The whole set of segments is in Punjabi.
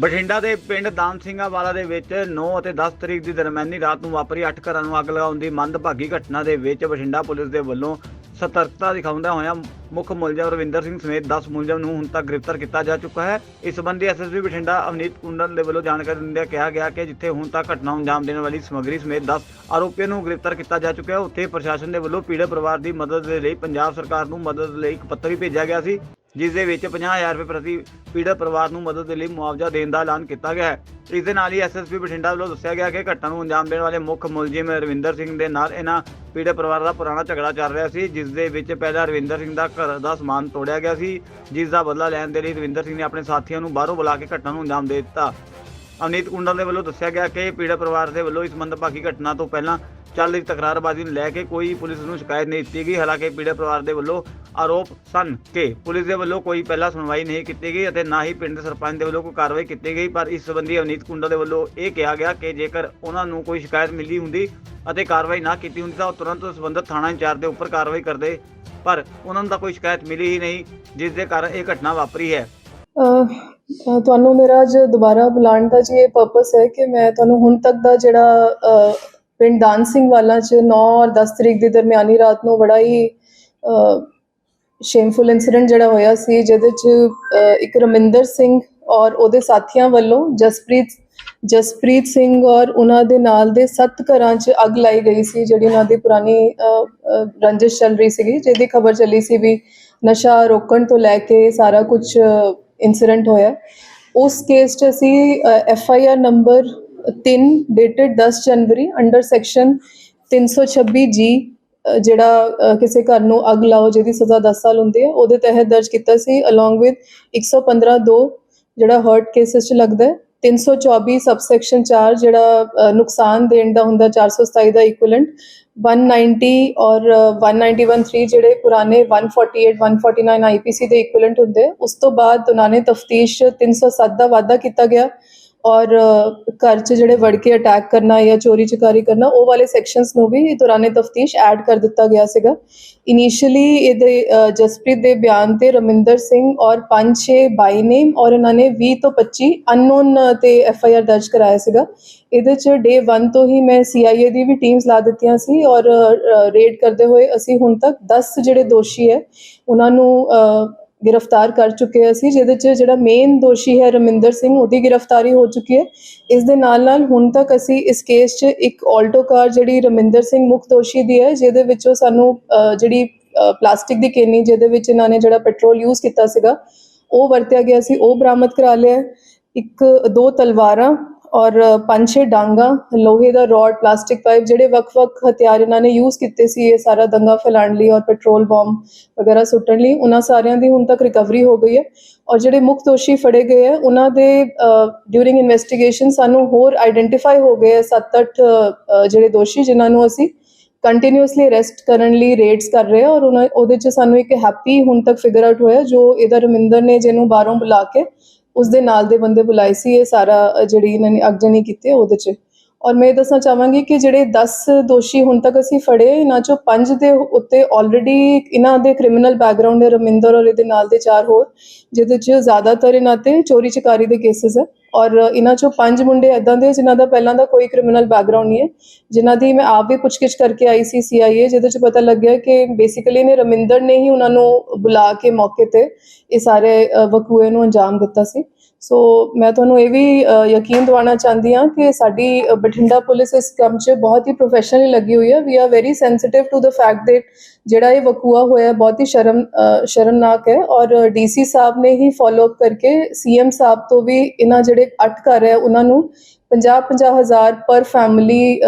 ਬਠਿੰਡਾ ਦੇ ਪਿੰਡ ਦਾਨ ਸਿੰਘਾ ਵਾਲਾ ਦੇ ਵਿੱਚ 9 ਅਤੇ 10 ਤਰੀਕ ਦੀ ਦਰਮਿਆਨੀ ਰਾਤ ਨੂੰ ਵਾਪਰੀ 8 ਘਰਾਂ ਨੂੰ ਅੱਗ ਲਗਾਉਣ ਦੀ ਮੰਦਭਾਗੀ ਘਟਨਾ ਦੇ ਵਿੱਚ ਬਠਿੰਡਾ ਪੁਲਿਸ ਦੇ ਵੱਲੋਂ ਸਤਰਕਤਾ ਦਿਖਾਉਂਦਾ ਹੋਇਆ ਮੁੱਖ ਮੁਲਜ਼ਮ ਰਵਿੰਦਰ ਸਿੰਘ ਸਮੇਤ 10 ਮੁਲਜ਼ਮ ਨੂੰ ਹੁਣ ਤੱਕ ਗ੍ਰਿਫਤਾਰ ਕੀਤਾ ਜਾ ਚੁੱਕਾ ਹੈ। ਇਸ ਸੰਬੰਧੀ ਐਸਐਸਪੀ ਬਠਿੰਡਾ ਅਵਨੀਤ ਕੁੰਡਲ ਦੇ ਵੱਲੋਂ ਜਾਣਕਾਰੀ ਦਿੰਦਿਆਂ ਕਿਹਾ ਗਿਆ ਕਿ ਜਿੱਥੇ ਹੁਣ ਤੱਕ ਘਟਨਾ ਨੂੰ ਅੰਜਾਮ ਦੇਣ ਵਾਲੀ ਸਮੱਗਰੀ ਸਮੇਤ 10 ਆਰੋਪੀਆਂ ਨੂੰ ਗ੍ਰਿਫਤਾਰ ਕੀਤਾ ਜਾ ਚੁੱਕਾ ਹੈ, ਉੱਥੇ ਪ੍ਰਸ਼ਾਸਨ ਦੇ ਵੱਲੋਂ ਪੀੜਤ ਪਰਿਵਾਰ ਦੀ ਮਦਦ ਦੇ ਲਈ ਪੰਜਾਬ ਸਰਕਾਰ ਨੂੰ ਮਦਦ ਲਈ ਇੱਕ ਪੱਤਰ ਵੀ ਭੇਜਿਆ ਗਿਆ ਸੀ। ਜਿਸ ਦੇ ਵਿੱਚ 50000 ਰੁਪਏ ਪ੍ਰਤੀ ਪੀੜਤ ਪਰਿਵਾਰ ਨੂੰ ਮਦਦ ਦੇ ਲਈ ਮੁਆਵਜ਼ਾ ਦੇਣ ਦਾ ਐਲਾਨ ਕੀਤਾ ਗਿਆ ਹੈ। ਇਸ ਦੇ ਨਾਲ ਹੀ ਐਸਐਸਪੀ ਬਠਿੰਡਾ ਵੱਲੋਂ ਦੱਸਿਆ ਗਿਆ ਕਿ ਘਟਨਾ ਨੂੰ ਅੰਜਾਮ ਦੇਣ ਵਾਲੇ ਮੁੱਖ ਮੁਲਜ਼ਮ ਰਵਿੰਦਰ ਸਿੰਘ ਦੇ ਨਾਲ ਇਹਨਾਂ ਪੀੜਤ ਪਰਿਵਾਰ ਦਾ ਪੁਰਾਣਾ ਝਗੜਾ ਚੱਲ ਰਿਹਾ ਸੀ, ਜਿਸ ਦੇ ਵਿੱਚ ਪਹਿਲਾਂ ਰਵਿੰਦਰ ਸਿੰਘ ਦਾ ਘਰ ਦਾ ਸਮਾਨ ਤੋੜਿਆ ਗਿਆ ਸੀ। ਜਿਸ ਦਾ ਬਦਲਾ ਲੈਣ ਦੇ ਲਈ ਰਵਿੰਦਰ ਸਿੰਘ ਨੇ ਆਪਣੇ ਸਾਥੀਆਂ ਨੂੰ ਬਾਹਰੋਂ ਬੁਲਾ ਕੇ ਘਟਨਾ ਨੂੰ ਅੰਜਾਮ ਦੇ ਦਿੱਤਾ। ਅਵਨੀਤ ਕੁੰਡਲ ਦੇ ਵੱਲੋਂ ਦੱਸਿਆ ਗਿਆ ਕਿ ਪੀੜਤ ਪਰਿਵਾਰ ਦੇ ਵੱਲੋਂ ਇਸ ਮੰਦਭਾਗੀ ਘਟਨਾ ਤੋਂ ਪਹਿਲਾਂ ਚੱਲ ਰਹੀ ਤਕਰਾਰਬਾਜ਼ੀ ਨੂੰ ਲੈ ਕੇ ਕੋਈ ਪੁਲਿਸ ਨੂੰ ਸ਼ਿਕਾਇਤ ਨਹੀਂ ਦਿੱਤੀ ਗਈ। ਹਾਲਾਂਕਿ ਪੀੜਤ ਪਰਿਵਾਰ ਦੇ ਵੱਲੋਂ ਆਰੋਪ ਸਨ ਕਿ ਪੁਲਿਸ ਦੇ ਵੱਲੋਂ ਕੋਈ ਪਹਿਲਾਂ ਸੁਣਵਾਈ ਨਹੀਂ ਕੀਤੀ ਗਈ ਅਤੇ ਨਾ ਹੀ ਪਿੰਡ ਦੇ ਸਰਪੰਚ ਦੇ ਵੱਲੋਂ ਕੋਈ ਕਾਰਵਾਈ ਕੀਤੀ ਗਈ। ਪਰ ਇਸ ਸੰਬੰਧੀ ਅਵਨੀਤ ਕੁੰਡਲ ਦੇ ਵੱਲੋਂ ਇਹ ਕਿਹਾ ਗਿਆ ਕਿ ਜੇਕਰ ਉਹਨਾਂ ਨੂੰ ਕੋਈ ਸ਼ਿਕਾਇਤ ਮਿਲੀ ਹੁੰਦੀ ਅਤੇ ਕਾਰਵਾਈ ਨਾ ਕੀਤੀ ਹੁੰਦੀ ਤਾਂ ਉਹ ਤੁਰੰਤ ਸੰਬੰਧਿਤ ਥਾਣਾ ਇੰਚਾਰਜ ਦੇ ਉੱਪਰ ਕਾਰਵਾਈ ਕਰਦੇ। ਪਰ ਉਹਨਾਂ ਨੂੰ ਤਾਂ ਕੋਈ ਸ਼ਿਕਾਇਤ ਮਿਲੀ ਹੀ ਨਹੀਂ, ਜਿਸ ਦੇ ਕਾਰਨ ਇਹ ਘਟਨਾ ਵਾਪਰੀ ਹੈ। ਤੁਹਾਨੂੰ ਮੇਰਾ ਅੱਜ ਦੁਬਾਰਾ ਬੁਲਾਉਣ ਦਾ ਜੀ ਇਹ ਪਰਪਸ ਹੈ ਕਿ ਮੈਂ ਤੁਹਾਨੂੰ ਹੁਣ ਤੱਕ ਦਾ ਜਿਹੜਾ ਪਿੰਡ ਦਾਨ ਸਿੰਘ ਵਾਲਾ ਚ 9 ਔਰ 10 ਤਰੀਕ ਦੇ ਦਰਮਿਆਨੀ ਰਾਤ ਨੂੰ ਬੜਾ ਹੀ ਸ਼ੇਮਫੁਲ ਇਨਸੀਡੈਂਟ ਜਿਹੜਾ ਹੋਇਆ ਸੀ, ਜਿਹਦੇ ਚ ਇੱਕ ਰਮਿੰਦਰ ਸਿੰਘ ਔਰ ਉਹਦੇ ਸਾਥੀਆਂ ਵੱਲੋਂ ਜਸਪ੍ਰੀਤ ਜਸਪ੍ਰੀਤ ਸਿੰਘ ਔਰ ਉਹਨਾਂ ਦੇ ਨਾਲ ਦੇ ਸੱਤ ਘਰਾਂ 'ਚ ਅੱਗ ਲਾਈ ਗਈ ਸੀ, ਜਿਹੜੀ ਉਹਨਾਂ ਦੀ ਪੁਰਾਣੀ ਰੰਜਿਸ਼ ਚੱਲ ਰਹੀ ਸੀਗੀ, ਜਿਹਦੀ ਖਬਰ ਚੱਲੀ ਸੀ ਵੀ ਨਸ਼ਾ ਰੋਕਣ ਤੋਂ ਲੈ ਕੇ ਸਾਰਾ ਕੁਝ ਇਨਸੀਡੈਂਟ ਹੋਇਆ। ਉਸ ਕੇਸ 'ਚ ਅਸੀਂ F I R number 3 dated 10 January under section 326 ਜੀ ਜਿਹੜਾ ਕਿਸੇ ਘਰ ਨੂੰ ਅੱਗ ਲਾਓ ਜਿਹਦੀ ਸਜ਼ਾ 10 ਸਾਲ ਹੁੰਦੀ ਹੈ, ਉਹਦੇ ਤਹਿਤ ਦਰਜ ਕੀਤਾ ਸੀ ਅਲੋਂਗ ਵਿਦ 115 2 ਜਿਹੜਾ ਹਰਟ ਕੇਸਸ 'ਚ ਲੱਗਦਾ ਹੈ। 324 ਸਬਸੈਕਸ਼ਨ 4 ਜਿਹੜਾ ਨੁਕਸਾਨ ਦੇਣ ਦਾ ਹੁੰਦਾ 427 ਦਾ ਇਕੁਇਵਲੈਂਟ 190 ਔਰ ਅ, 191 3 ਜਿਹੜੇ ਪੁਰਾਣੇ 148 149 ਆਈਪੀਸੀ ਦੇ ਇਕੁਇਵਲੈਂਟ ਹੁੰਦੇ ਉਸ ਤੋਂ ਬਾਅਦ ਉਹਨਾਂ ਨੇ ਤਫਤੀਸ਼ 307 ਦਾ ਵਾਅਦਾ ਕੀਤਾ ਗਿਆ। ਔਰ ਘਰ 'ਚ ਜਿਹੜੇ ਵੜ ਕੇ ਅਟੈਕ ਕਰਨਾ ਜਾਂ ਚੋਰੀ ਚਕਾਰੀ ਕਰਨਾ, ਉਹ ਵਾਲੇ ਸੈਕਸ਼ਨਸ ਨੂੰ ਵੀ ਦੌਰਾਨੇ ਤਫਤੀਸ਼ ਐਡ ਕਰ ਦਿੱਤਾ ਗਿਆ ਸੀਗਾ। ਇਨੀਸ਼ੀਅਲੀ ਇਹਦੇ ਜਸਪ੍ਰੀਤ ਦੇ ਬਿਆਨ ਤੇ ਰਮਿੰਦਰ ਸਿੰਘ ਔਰ 5-6 ਬਾਈ ਨੇਮ ਔਰ ਇਹਨਾਂ ਨੇ 20 ਤੋਂ 25 ਅਨਨੋਨ ਤੇ ਐਫ ਆਈ ਆਰ ਦਰਜ ਕਰਾਇਆ ਸੀਗਾ। ਇਹਦੇ 'ਚ ਡੇ 1 ਤੋਂ ਹੀ ਮੈਂ ਸੀ ਆਈ ਏ ਦੀ ਵੀ ਟੀਮਸ ਲਾ ਦਿੱਤੀਆਂ ਸੀ ਔਰ ਰੇਡ ਕਰਦੇ ਹੋਏ ਅਸੀਂ ਹੁਣ ਤੱਕ 10 ਜਿਹੜੇ ਦੋਸ਼ੀ ਹੈ, ਉਹਨਾਂ ਨੂੰ ਗ੍ਰਿਫਤਾਰ ਕਰ ਚੁੱਕੇ ਹਾਂ ਅਸੀਂ ਜਿਹਦੇ 'ਚ ਜਿਹੜਾ ਮੇਨ ਦੋਸ਼ੀ ਹੈ ਰਮਿੰਦਰ ਸਿੰਘ ਉਹਦੀ ਗ੍ਰਿਫਤਾਰੀ ਹੋ ਚੁੱਕੀ ਹੈ। ਇਸ ਦੇ ਨਾਲ ਨਾਲ ਹੁਣ ਤੱਕ ਅਸੀਂ ਇਸ ਕੇਸ 'ਚ ਇੱਕ ਆਲਟੋ ਕਾਰ ਜਿਹੜੀ ਰਮਿੰਦਰ ਸਿੰਘ ਮੁੱਖ ਦੋਸ਼ੀ ਦੀ ਹੈ ਜਿਹਦੇ ਵਿੱਚੋਂ ਸਾਨੂੰ ਅ, ਜਿਹੜੀ ਪਲਾਸਟਿਕ ਦੀ ਕੇਨੀ ਜਿਹਦੇ ਵਿੱਚ ਇਹਨਾਂ ਨੇ ਜਿਹੜਾ ਪੈਟਰੋਲ ਯੂਜ਼ ਕੀਤਾ ਸੀਗਾ ਉਹ ਵਰਤਿਆ ਗਿਆ ਸੀ ਉਹ ਬਰਾਮਦ ਕਰਾ ਲਿਆ ਇੱਕ ਦੋ ਤਲਵਾਰਾਂ ਔਰ ਪੰਜ ਛੇ ਡਾਂਗਾ, ਲੋਹੇ ਦਾ ਰੋਡ ਪਲਾਸਟਿਕ ਪਾਈਪ ਜਿਹੜੇ ਵੱਖ-ਵੱਖ ਹਥਿਆਰ ਇਹਨਾਂ ਨੇ ਯੂਜ਼ ਕੀਤੇ ਸੀ ਇਹ ਸਾਰਾ ਦੰਗਾ ਫੈਲਾਉਣ ਲਈ ਔਰ ਪੈਟਰੋਲ ਬੰਬ ਵਗੈਰਾ ਸੁੱਟਣ ਲਈ, ਉਹਨਾਂ ਸਾਰਿਆਂ ਦੀ ਹੁਣ ਤੱਕ ਰਿਕਵਰੀ ਹੋ ਗਈ ਹੈ। ਔਰ ਜਿਹੜੇ ਮੁੱਖ ਦੋਸ਼ੀ ਫੜੇ ਗਏ ਹੈ, ਉਹਨਾਂ ਦੇ ਡਿਊਰਿੰਗ ਇਨਵੈਸਟੀਗੇਸ਼ਨ ਸਾਨੂੰ ਹੋਰ ਆਈਡੈਂਟੀਫਾਈ ਹੋ ਗਏ 7-8 ਜਿਹੜੇ ਦੋਸ਼ੀ ਜਿਨ੍ਹਾਂ ਨੂੰ ਅਸੀਂ ਕੰਟੀਨਿਊਸਲੀ ਅਰੈਸਟ ਕਰਨ ਲਈ ਰੇਡਸ ਕਰ ਰਹੇ ਹਾਂ ਔਰ ਉਹਨਾਂ, ਉਹਦੇ ਚ ਸਾਨੂੰ ਇੱਕ ਹੈਪੀ ਹੁਣ ਤੱਕ ਫਿਗਰ ਆਊਟ ਹੋਇਆ ਜੋ ਇਹਦਾ ਰਮਿੰਦਰ ਨੇ ਜਿਹਨੂੰ ਬਾਹਰੋਂ ਬੁਲਾ ਕੇ ਉਸ ਦੇ ਨਾਲ ਦੇ ਬੰਦੇ ਬੁਲਾਏ ਸੀ, ਇਹ ਸਾਰਾ ਜਿਹੜੀ ਇਹਨਾਂ ਨੇ ਅਗਜਨੀ ਕੀਤੀ ਹੈ ਉਹਦੇ ਚ। ਔਰ ਮੈਂ ਇਹ ਦੱਸਣਾ ਚਾਹਾਂਗੀ ਕਿ ਜਿਹੜੇ 10 ਦੋਸ਼ੀ ਹੁਣ ਤੱਕ ਅਸੀਂ ਫੜੇ ਇਹਨਾਂ ਚੋਂ 5 ਦੇ ਉੱਤੇ ਆਲਰੇਡੀ ਇਹਨਾਂ ਦੇ ਕ੍ਰਿਮੀਨਲ ਬੈਕਗ੍ਰਾਉਂਡ ਹੈ ਰਮਿੰਦਰ ਔਰ ਇਹਦੇ ਨਾਲ ਦੇ ਚਾਰ ਹੋਰ ਜਿਹਦੇ ਚ ਜ਼ਿਆਦਾਤਰ ਇਹਨਾਂ ਤੇ ਚੋਰੀ ਚਕਾਰੀ ਦੇ ਕੇਸਿਸ ਹੈ ਔਰ ਇਹਨਾਂ ਚੋਂ ਪੰਜ ਮੁੰਡੇ ਐਦਾਂ ਦੇ ਜਿਨ੍ਹਾਂ ਦਾ ਪਹਿਲਾਂ ਦਾ ਕੋਈ ਕ੍ਰਿਮੀਨਲ ਬੈਕਗ੍ਰਾਉਂਡ ਨਹੀਂ ਹੈ ਜਿਨ੍ਹਾਂ ਦੀ ਮੈਂ ਆਪ ਵੀ ਪੁੱਛਗਿੱਛ ਕਰਕੇ ਆਈ ਸੀ ਸੀਆਈਏ ਜਿਹਦੇ ਚ ਪਤਾ ਲੱਗਿਆ ਕਿ ਬੇਸਿਕਲੀ ਨੇ ਰਮਿੰਦਰ ਨੇ ਹੀ ਉਹਨਾਂ ਨੂੰ ਬੁਲਾ ਕੇ ਮੌਕੇ ਤੇ ਇਹ ਸਾਰੇ ਅ, ਵਕੂਏ ਨੂੰ ਅੰਜਾਮ ਦਿੱਤਾ ਸੀ। ਸੋ ਮੈਂ ਤੁਹਾਨੂੰ ਇਹ ਵੀ ਯਕੀਨ ਦਿਵਾਉਣਾ ਚਾਹੁੰਦੀ ਹਾਂ ਕਿ ਸਾਡੀ ਬਠਿੰਡਾ ਪੁਲਿਸ ਇਸ ਕੰਮ 'ਚ ਬਹੁਤ ਹੀ ਪ੍ਰੋਫੈਸ਼ਨਲੀ ਲੱਗੀ ਹੋਈ ਹੈ। We are very sensitive to the fact that ਜਿਹੜਾ ਇਹ ਵਕੂਆ ਹੋਇਆ ਬਹੁਤ ਹੀ ਸ਼ਰਮ ਅ, ਸ਼ਰਮਨਾਕ ਹੈ ਔਰ ਡੀਸੀ ਸਾਹਿਬ ਨੇ ਹੀ ਫਾਲੋ ਅਪ ਕਰਕੇ ਸੀਐਮ ਸਾਹਿਬ ਤੋਂ ਵੀ ਇਹਨਾਂ ਜਿਹੜੇ ਅੱਠ ਘਰ ਹੈ ਉਹਨਾਂ ਨੂੰ 50-50 ਹਜ਼ਾਰ ਪਰ ਫੈਮਿਲੀ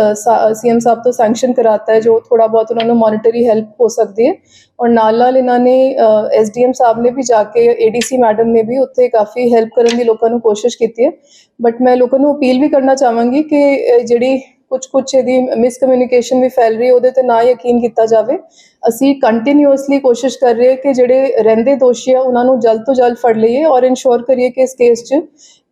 ਸੀਐਮ ਸਾਹਿਬ ਤੋਂ ਸੈਂਕਸ਼ਨ ਕਰਾਤਾ ਹੈ, ਜੋ ਥੋੜਾ ਬਹੁਤ ਉਹਨਾਂ ਨੂੰ ਮੋਨਿਟਰੀ ਹੈਲਪ ਹੋ ਸਕਦੀ ਹੈ। ਔਰ ਨਾਲ ਨਾਲ ਇਹਨਾਂ ਨੇ ਐਸਡੀਐਮ ਸਾਹਿਬ ਨੇ ਵੀ ਜਾ ਕੇ ਏਡੀਸੀ ਮੈਡਮ ਨੇ ਵੀ ਉੱਥੇ ਕਾਫੀ ਹੈਲਪ ਕਰਨ ਦੀ ਲੋਕਾਂ ਨੂੰ ਕੋਸ਼ਿਸ਼ ਕੀਤੀ ਹੈ। ਬਟ ਮੈਂ ਲੋਕਾਂ ਨੂੰ ਅਪੀਲ ਵੀ ਕਰਨਾ ਚਾਹਾਂਗੀ ਕਿ ਜਿਹੜੀ ਕੁਝ ਕੁਝ ਇਹਦੀ ਮਿਸਕਮਿਊਨੀਕੇਸ਼ਨ ਵੀ ਫੈਲ ਰਹੀ ਉਹਦੇ ਤੇ ਨਾ ਯਕੀਨ ਕੀਤਾ ਜਾਵੇ। ਅਸੀਂ ਕੰਟੀਨਿਊਸਲੀ ਕੋਸ਼ਿਸ਼ ਕਰ ਰਹੇ ਕਿ ਜਿਹੜੇ ਰਹਿੰਦੇ ਦੋਸ਼ੀ ਆ, ਉਹਨਾਂ ਨੂੰ ਜਲਦ ਤੋਂ ਜਲਦ ਫੜ ਲਈਏ ਔਰ ਇਨਸ਼ੋਰ ਕਰੀਏ ਕਿ ਇਸ ਕੇਸ 'ਚ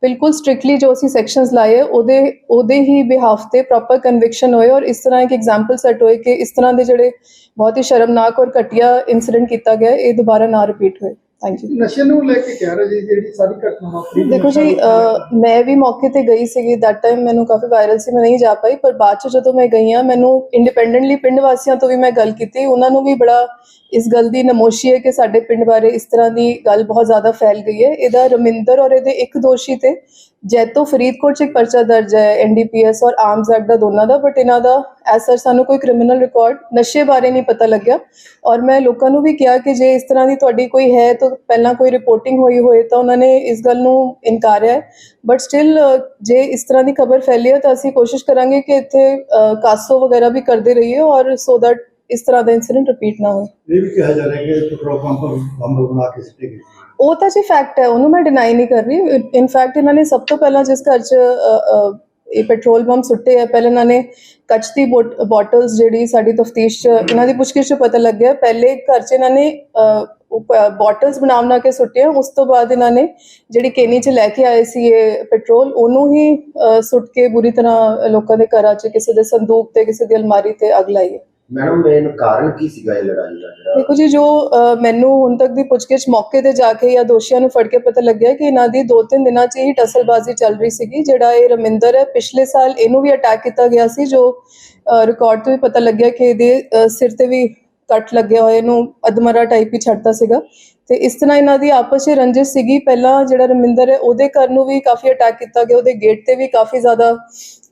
ਬਿਲਕੁਲ ਸਟ੍ਰਿਕਟਲੀ ਜੋ ਅਸੀਂ ਸੈਕਸ਼ਨਸ ਲਾਏ ਉਹਦੇ ਉਹਦੇ ਹੀ ਬਿਹਾਫ ਤੇ ਪ੍ਰੋਪਰ ਕਨਵਿਕਸ਼ਨ ਹੋਏ ਔਰ ਇਸ ਤਰ੍ਹਾਂ ਇੱਕ ਐਗਜ਼ਾਮਪਲ ਸੈੱਟ ਹੋਏ ਕਿ ਇਸ ਤਰ੍ਹਾਂ ਦੇ ਜਿਹੜੇ ਬਹੁਤ ਹੀ ਸ਼ਰਮਨਾਕ ਔਰ ਘਟੀਆ ਇਨਸੀਡੈਂਟ ਕੀਤਾ ਗਿਆ, ਇਹ ਦੁਬਾਰਾ ਨਾ ਰਿਪੀਟ ਹੋਏ। ਥੈਂਕ ਯੂ ਨਸ਼ੇ ਨੂੰ ਲੈ ਕੇ ਕਹਿ ਰਹੇ ਜੀ ਜਿਹੜੀ ਸਾਰੀ ਘਟਨਾ ਵਾਪਰੀ ਦੇਖੋ ਜੀ ਮੈਂ ਵੀ ਮੌਕੇ ਤੇ ਗਈ ਸੀਗੀ ਦੈਟ ਟਾਈਮ ਮੈਨੂੰ ਕਾਫੀ ਵਾਇਰਲ ਸੀ ਮੈਂ ਨਹੀਂ ਜਾ ਪਾਈ ਪਰ ਬਾਅਦ ਚ ਜਦੋਂ ਮੈਂ ਗਈ ਹਾਂ ਮੈਨੂੰ ਇੰਡੀਪੈਂਡੈਂਟਲੀ ਪਿੰਡ ਵਾਸੀਆਂ ਤੋਂ ਵੀ ਮੈਂ ਗੱਲ ਕੀਤੀ ਉਹਨਾਂ ਨੂੰ ਵੀ ਬੜਾ ਇਸ ਗੱਲ ਦੀ ਨਮੋਸ਼ੀ ਹੈ ਕਿ ਸਾਡੇ ਪਿੰਡ ਬਾਰੇ ਇਸ ਤਰ੍ਹਾਂ ਦੀ ਗੱਲ ਬਹੁਤ ਜ਼ਿਆਦਾ ਫੈਲ ਗਈ ਹੈ। ਇਹਦਾ ਰਮਿੰਦਰ ਔਰ ਇਹਦੇ ਇੱਕ ਦੋਸ਼ੀ ਤੇ ਜੈਤੋ ਫਰੀਦਕੋਟ ਚ ਇੱਕ ਪਰਚਾ ਦਰਜ ਹੈ ਐਨਡੀਪੀਐਸ ਔਰ ਆਰਮਸ ਐਕਟ ਦਾ ਦੋਨਾਂ ਦਾ ਬਟ ਇਹਨਾਂ ਦਾ ਐਸਰ ਸਾਨੂੰ ਕੋਈ ਕ੍ਰਿਮੀਨਲ ਰਿਕਾਰਡ ਨਸ਼ੇ ਬਾਰੇ ਨਹੀਂ ਪਤਾ ਲੱਗਿਆ। ਔਰ ਮੈਂ ਲੋਕਾਂ ਨੂੰ ਵੀ ਕਿਹਾ ਕਿ ਜੇ ਇਸ ਤਰ੍ਹਾਂ ਦੀ ਤੁਹਾਡੀ ਕੋਈ ਹੈ ਤਾਂ ਪਹਿਲਾਂ ਕੋਈ ਰਿਪੋਰਟਿੰਗ ਹੋਈ ਹੋਏ ਤਾਂ ਉਹਨਾਂ ਨੇ ਇਸ ਗੱਲ ਨੂੰ ਇਨਕਾਰਿਆ ਹੈ। ਬਟ ਸਟਿਲ ਜੇ ਇਸ ਤਰ੍ਹਾਂ ਦੀ ਖਬਰ ਫੈਲੀ ਹੈ ਤਾਂ ਅਸੀਂ ਕੋਸ਼ਿਸ਼ ਕਰਾਂਗੇ ਕਿ ਇੱਥੇ ਕਾਸੋ ਵਗੈਰਾ ਵੀ ਕਰਦੇ ਰਹੀਏ ਔਰ ਸੋ ਦੈਟ ਇਸ ਤਰ੍ਹਾਂ ਦਾ ਇਨਸੀਡੈਂਟ ਰਿਪੀਟ ਨਾ ਹੋਏ। ਇਹ ਵੀ ਕਿਹਾ ਜਾ ਰਿਹਾ ਕਿ ਪੈਟਰੋਲ ਪੰਪ ਬੰਬ ਬਣਾ ਕੇ ਸਿੱਟੇ ਗਏ। ਉਹ ਤਾਂ ਜੀ ਫੈਕਟ ਹੈ ਉਹਨੂੰ ਮੈਂ ਡਿਨਾਈ ਨਹੀਂ ਕਰ ਰਹੀ। ਇਨਫੈਕਟ ਇਹਨਾਂ ਨੇ ਸਭ ਤੋਂ ਪਹਿਲਾਂ ਜਿਸ ਘਰ 'ਚ ਇਹ ਪੈਟਰੋਲ ਪੰਪ ਸੁੱਟੇ ਆ ਪਹਿਲਾਂ ਇਹਨਾਂ ਨੇ ਕੱਚ ਦੀ ਬੋਟਲਸ ਜਿਹੜੀ ਸਾਡੀ ਤਫਤੀਸ਼ 'ਚ ਇਹਨਾਂ ਦੀ ਪੁੱਛਗਿੱਛ 'ਚ ਪਤਾ ਲੱਗਿਆ। ਪਹਿਲੇ ਘਰ 'ਚ ਇਹਨਾਂ ਨੇ ਬੋਟਲਸ ਬਣਾ ਬਣਾ ਕੇ ਸੁੱਟੀਆਂ ਉਸ ਤੋਂ ਬਾਅਦ ਇਹਨਾਂ ਨੇ ਜਿਹੜੀ ਕੇਨੀ 'ਚ ਲੈ ਕੇ ਆਏ ਸੀ ਇਹ ਪੈਟਰੋਲ ਉਹਨੂੰ ਹੀ ਸੁੱਟ ਕੇ ਬੁਰੀ ਤਰ੍ਹਾਂ ਲੋਕਾਂ ਦੇ ਘਰਾਂ 'ਚ ਕਿਸੇ ਦੇ ਸੰਦੂਕ ਤੇ ਕਿਸੇ ਦੀ ਅਲਮਾਰੀ ਤੇ ਅੱਗ ਲਾਈ ਹੈ। ਮੈਡਮ ਮੇਨ ਕਾਰਨ ਕੀ ਸੀਗਾ ਇਹ ਲੜਾਈ ਦਾ ਜਿਹੜਾ? ਦੇਖੋ ਜੀ ਜੋ ਅ, ਮੈਨੂੰ ਹੁਣ ਤੱਕ ਦੀ ਪੁੱਛਗਿੱਛ ਮੌਕੇ ਤੇ ਜਾ ਕੇ ਜਾਂ ਦੋਸ਼ੀਆਂ ਨੂੰ ਫੜ ਕੇ ਪਤਾ ਲੱਗਿਆ ਕਿ ਇਹਨਾਂ ਦੀ ਦੋ ਤਿੰਨ ਦਿਨਾਂ 'ਚ ਹੀ ਟਸਲਬਾਜ਼ੀ ਚੱਲ ਰਹੀ ਸੀਗੀ ਜਿਹੜਾ ਇਹ ਰਮਿੰਦਰ ਹੈ ਪਿਛਲੇ ਸਾਲ ਇਹਨੂੰ ਵੀ ਅਟੈਕ ਕੀਤਾ ਗਿਆ ਸੀ ਜੋ ਰਿਕਾਰਡ ਤੋਂ ਵੀ ਪਤਾ ਲੱਗਿਆ ਕਿ ਇਹਦੇ ਅ, ਸਿਰ ਤੇ ਵੀ ਕੱਟ ਲੱਗਿਆ ਹੋਇਆ ਇਹਨੂੰ ਅਦਮਰਾ ਟਾਈਪ ਹੀ ਛੱਡਤਾ ਸੀਗਾ। ਤੇ ਇਸ ਤਰ੍ਹਾਂ ਇਹਨਾਂ ਦੀ ਆਪਸ 'ਚ ਰੰਜਿਸ਼ ਸੀਗੀ ਪਹਿਲਾਂ ਜਿਹੜਾ ਰਮਿੰਦਰ ਹੈ ਉਹਦੇ ਘਰ ਨੂੰ ਵੀ ਕਾਫੀ ਅਟੈਕ ਕੀਤਾ ਗਿਆ ਉਹਦੇ ਗੇਟ ਤੇ ਵੀ ਕਾਫੀ ਜ਼ਿਆਦਾ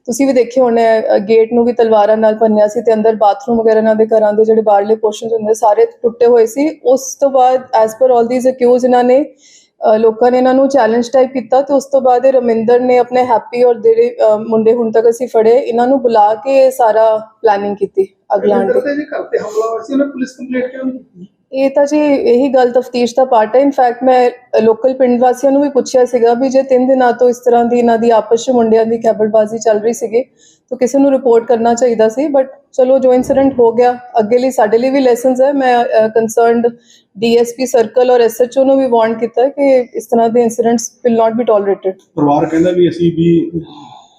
ਤੁਸੀਂ ਵੀ ਦੇਖੇ ਹੋਣੇ ਗੇਟ ਨੂੰ ਵੀ ਤਲਵਾਰਾਂ ਨਾਲ ਭੰਨਿਆ ਸੀ ਤੇ ਅੰਦਰ ਬਾਥਰੂਮ ਵਗੈਰਾ ਇਹਨਾਂ ਦੇ ਘਰਾਂ ਦੇ ਜਿਹੜੇ ਬਾਹਰਲੇ ਪੋਰਸ਼ਨਸ ਹੁੰਦੇ ਸਾਰੇ ਟੁੱਟੇ ਹੋਏ ਸੀ। ਉਸ ਤੋਂ ਬਾਅਦ as per all these accused ਇਹਨਾਂ ਨੇ ਲੋਕਾਂ ਨੇ ਇਹਨਾਂ ਨੂੰ ਚੈਲੰਜ ਟਾਈਪ ਕੀਤਾ ਤੇ ਉਸ ਤੋਂ ਬਾਅਦ ਇਹ ਰਮਿੰਦਰ ਨੇ ਆਪਣੇ ਹੈਪੀ ਔਰ ਜਿਹੜੇ ਮੁੰਡੇ ਹੁਣ ਤੱਕ ਅਸੀਂ ਫੜੇ ਇਹਨਾਂ ਨੂੰ ਬੁਲਾ ਕੇ ਸਾਰਾ ਪਲੈਨਿੰਗ ਕੀਤੀ ਅਗਲਾ ਦੇ। ਜੀ ਤੇ ਹਮਲਾ ਹੋਇਆ ਸੀ ਉਹਨੇ ਪੁਲਿਸ ਕੰਪਲੇਂਟ ਕਿਉਂ ਨਹੀਂ ਕੀਤੀ? ਇਹ ਤਾਂ ਜੀ ਇਹੀ ਗੱਲ ਤਫਤੀਸ਼ ਦਾ ਪਾਰਟ ਹੈ। ਇਨਫੈਕਟ ਮੈਂ ਲੋਕਲ ਪਿੰਡ ਵਾਸੀਆਂ ਨੂੰ ਵੀ ਪੁੱਛਿਆ ਸੀਗਾ ਵੀ ਜੇ ਤਿੰਨ ਦਿਨਾਂ ਤੋਂ ਇਸ ਤਰ੍ਹਾਂ ਦੀ ਇਹਨਾਂ ਦੀ ਆਪਸ ਵਿੱਚ ਮੁੰਡਿਆਂ ਦੀ ਖੈਬੜਬਾਜ਼ੀ ਚੱਲ ਰਹੀ ਸੀਗੀ, ਤਾਂ ਕਿਸੇ ਨੂੰ ਰਿਪੋਰਟ ਕਰਨਾ ਚਾਹੀਦਾ ਸੀ। ਬਟ ਚਲੋ, ਜੋ ਇਨਸੀਡੈਂਟ ਹੋ ਗਿਆ, ਅੱਗੇ ਲਈ ਸਾਡੇ ਲਈ ਵੀ ਲੈਸਨਸ ਹੈ। ਮੈਂ ਕੰਸਰਨਡ ਡੀਐਸਪੀ ਸਰਕਲ ਔਰ ਐਸਐਚਓ ਨੂੰ ਵੀ ਵਾਰਨ ਕੀਤਾ ਕਿ ਇਸ ਤਰ੍ਹਾਂ ਦੇ incidents will not be tolerated ਪਰਿਵਾਰ ਕਹਿੰਦਾ ਵੀ ਅਸੀਂ ਵੀ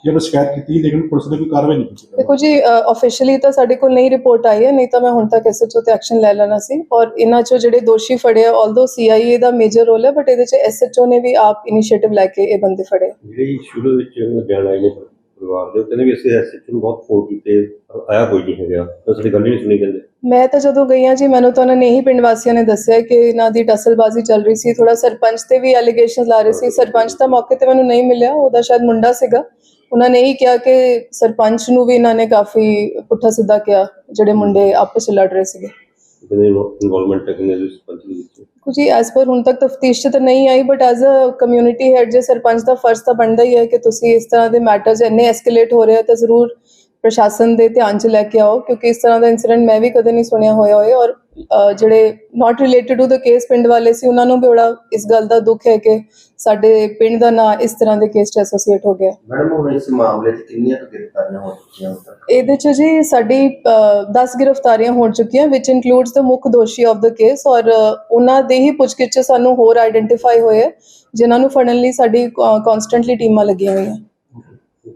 ਜਦੋਂ ਸ਼ਿਕਾਇਤ ਕੀਤੀ ਲੇਕਿਨ ਪੁਲਿਸ ਨੇ ਕੋਈ ਕਾਰਵਾਈ ਨਹੀਂ ਕੀਤੀ। ਦੇਖੋ ਜੀ ਆਫੀਸ਼ੀਅਲੀ ਤਾਂ ਸਾਡੇ ਕੋਲ ਨਹੀਂ ਰਿਪੋਰਟ ਆਈ ਹੈ ਨਹੀਂ ਤਾਂ ਮੈਂ ਹੁਣ ਤੱਕ ਐਸਐਚਓ ਤੇ ਐਕਸ਼ਨ ਲੈ ਲੈਣਾ ਸੀ। ਔਰ ਇਹਨਾਂ ਚੋਂ ਜਿਹੜੇ ਦੋਸ਼ੀ ਫੜੇ ਆ ਆਲਦੋ ਸੀਆਈਏ ਦਾ ਮੇਜਰ ਰੋਲ ਹੈ ਬਟ ਇਹਦੇ ਚ ਐਸਐਚਓ ਨੇ ਵੀ ਆਪ ਇਨੀਸ਼ੀਏਟਿਵ ਲੈ ਕੇ ਇਹ ਬੰਦੇ ਫੜੇ। ਜਿਹੜੀ ਸ਼ੁਰੂ ਵਿੱਚ ਬਿਆਨ ਆਏ ਨੇ ਪਰਿਵਾਰ ਦੇ ਕਹਿੰਦੇ ਵੀ ਅਸੀਂ ਐਸਐਚ ਨੂੰ ਬਹੁਤ ਫੋਨ ਕੀਤੇ ਪਰ ਆਇਆ ਕੋਈ ਨਹੀਂ ਹੈਗਾ। ਤਾਂ ਸਾਡੀ ਗੱਲ ਹੀ ਨਹੀਂ ਸੁਣੀ ਕਹਿੰਦੇ। ਮੈਂ ਤਾਂ ਜਦੋਂ ਗਈ ਹਾਂ ਜੀ ਮੈਨੂੰ ਤਾਂ ਉਹਨਾਂ ਨੇ ਇਹੀ ਪਿੰਡ ਵਾਸੀਆਂ ਨੇ ਦੱਸਿਆ ਕਿ ਇਹਨਾਂ ਦੀ ਟਸਲਬਾਜ਼ੀ ਚੱਲ ਰਹੀ ਸੀ ਥੋੜਾ ਸਰਪੰਚ ਤੇ ਵੀ ਐਲੀਗੇਸ਼ਨਸ ਲਾ ਰਹੇ ਸੀ। ਸਰਪੰਚ ਤਾਂ ਮੌਕੇ ਤੇ ਮੈਨੂੰ ਨਹੀਂ ਮਿਲਿਆ ਉਹਦਾ ਸ਼ਾਇਦ ਮੁੰਡਾ ਸੀਗਾ। ਉਹਨਾਂ ਨੇ ਇਹੀ ਕਿਹਾ ਕਿ ਸਰਪੰਚ ਨੂੰ ਵੀ ਇਹਨਾਂ ਨੇ ਕਾਫੀ ਪੁੱਠਾ ਸਿੱਧਾ ਕਿਹਾ ਜਿਹੜੇ ਮੁੰਡੇ ਆਪਸ ਵਿੱਚ ਲੜ ਰਹੇ ਸੀਗੇ। ਕਹਿੰਦੇ ਇਨਵੋਲਵਮੈਂਟ ਹੈ ਕਹਿੰਦੇ ਇਸ ਪੰਚ ਦੇ ਵਿੱਚ? ਕੁਝ ਐਸ ਪਰ ਹੁਣ ਤੱਕ ਤਫਤੀਸ਼ ਤਾਂ ਨਹੀਂ ਆਈ but as a community head ਜੇ ਸਰਪੰਚ ਦਾ ਫਰਜ਼ ਤਾਂ ਬਣਦਾ ਹੀ ਹੈ ਕਿ ਤੁਸੀਂ ਇਸ ਤਰ੍ਹਾਂ ਦੇ ਮੈਟਰਸ ਇੰਨੇ ਐਸਕੇਲੇਟ ਹੋ ਰਹੇ ਆ ਤਾਂ ਜ਼ਰੂਰ ਪ੍ਰਸ਼ਾਸਨ ਦੇ ਧਿਆਨ 'ਚ ਲੈ ਕੇ ਆਓ ਕਿਉਂਕਿ ਇਸ ਤਰ੍ਹਾਂ ਦਾ ਇਨਸੀਡੈਂਟ ਮੈਂ ਵੀ ਕਦੇ ਨਹੀਂ ਸੁਣਿਆ ਹੋਇਆ ਹੋਏ ਔਰ ਜਿਹੜੇ not related to the case ਪਿੰਡ ਵਾਲੇ ਸੀ ਉਹਨਾਂ ਨੂੰ ਵੀ ਬੜਾ ਇਸ ਗੱਲ ਦਾ ਦੁੱਖ ਹੈ ਕਿ ਸਾਡੇ ਪਿੰਡ ਦਾ ਨਾਂ ਇਸ ਤਰ੍ਹਾਂ ਦੇ ਕੇਸ 'ਚ ਐਸੋਸੀਏਟ ਹੋ ਗਿਆ। ਮੈਡਮ ਹੁਣ ਇਸ ਮਾਮਲੇ 'ਚ ਕਿੰਨੀਆਂ ਗ੍ਰਿਫਤਾਰੀਆਂ ਹੋ ਚੁੱਕੀਆਂ ਹੁਣ ਤੱਕ? ਇਹਦੇ 'ਚ ਜੀ ਸਾਡੀ 10 ਗ੍ਰਿਫਤਾਰੀਆਂ ਹੋ ਚੁੱਕੀਆਂ ਵਿਚ ਇਨਕਲੂਡਸ ਦ ਮੁੱਖ ਦੋਸ਼ੀ ਆਫ ਦ ਕੇਸ ਔਰ ਉਹਨਾਂ ਦੇ ਹੀ ਪੁੱਛਗਿੱਛ ਸਾਨੂੰ ਹੋਰ ਆਈਡੈਂਟੀਫਾਈ ਹੋਏ ਜਿਨ੍ਹਾਂ ਨੂੰ ਫੜਨ ਲਈ ਸਾਡੀ ਕਨਸਟੈਂਟਲੀ ਟੀਮਾਂ ਲੱਗੀਆਂ ਹੋਈਆਂ।